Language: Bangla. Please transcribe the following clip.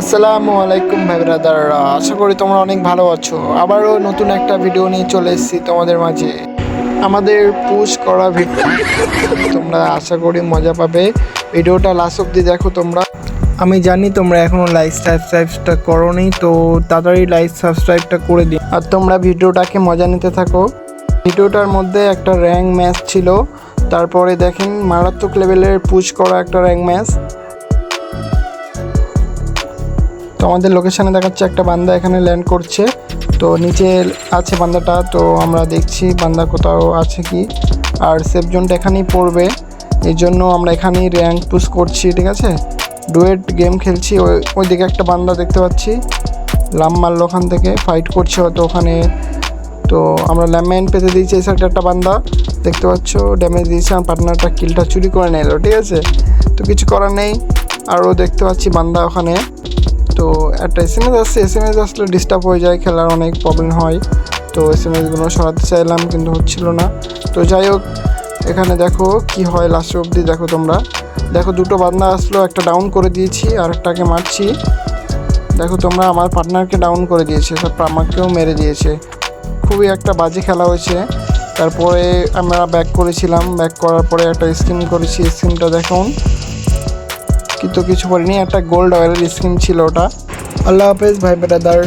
আসসালামু আলাইকুম ভাই ব্রাদার আশা করি তোমরা অনেক ভালো আছো। আবারও নতুন একটা ভিডিও নিয়ে চলে এসেছি তোমাদের মাঝে। আমাদের পুশ করা ভিডিও তোমরা আশা করি মজা পাবে। ভিডিওটা লাস্ট অব্দি দেখো তোমরা। আমি জানি তোমরা এখনও লাইক সাবস্ক্রাইবটা করোনি, তো তাড়াতাড়ি লাইক সাবস্ক্রাইবটা করে দিই আর তোমরা ভিডিওটাকে মজা নিতে থাকো। ভিডিওটার মধ্যে একটা র্যাঙ্ক ম্যাচ ছিল। তারপরে দেখেন মারাত্মক লেভেলের পুশ করা একটা র্যাঙ্ক ম্যাচ আমাদের লোকেশানে দেখাচ্ছে একটা বান্দা এখানে ল্যান্ড করছে। তো নিচে আছে বান্দাটা, তো আমরা দেখছি বান্দা কোথাও আছে কি। আর সেফ জোনটা এখানেই পড়বে। এই জন্য আমরা এখানেই র্যাঙ্ক পুশ করছি, ঠিক আছে? ডুয়েট গেম খেলছি, ওই, ওইদিকে একটা বান্দা দেখতে পাচ্ছি। লাম মারলো ওখান থেকে ফাইট করছে হয়তো ওখানে। তো আমরা ল্যাম্যান পেতে দিয়েছি এই একটা বান্দা। দেখতে পাচ্ছ ড্যামেজ দিয়েছে, আমার পার্টনারটা কিলটা চুরি করে নিল, ঠিক আছে? তো কিছু করার নেই। আরও দেখতে পাচ্ছি বান্দা ওখানে। তো একটা এস এম এস আসছে এস এম এস আসলে ডিস্টার্ব হয়ে যায়, খেলার অনেক প্রবলেম হয়। তো এস এম এসগুলো সরাতে চাইলাম, কিন্তু হচ্ছিল না। তো যাই হোক এখানে দেখো কি হয় লাস্ট অবধি, দেখো তোমরা। দেখো দুটো বান্দা আসলো, একটা ডাউন করে দিয়েছি, আর একটাকে মারছি। দেখো তোমরা, আমার পার্টনারকে ডাউন করে দিয়েছে তারপর আমাকেও মেরে দিয়েছে। খুবই একটা বাজে খেলা হয়েছে। তারপরে আমরা ব্যাক করেছিলাম ব্যাক করার পরে একটা স্কিম করেছি স্কিমটা দেখুন। কিন্তু কিছু করিনি একটা গোল্ড অয়েলের স্কিম ছিল ওটা। আল্লাহ হাফেজ ভাই ব্রাদার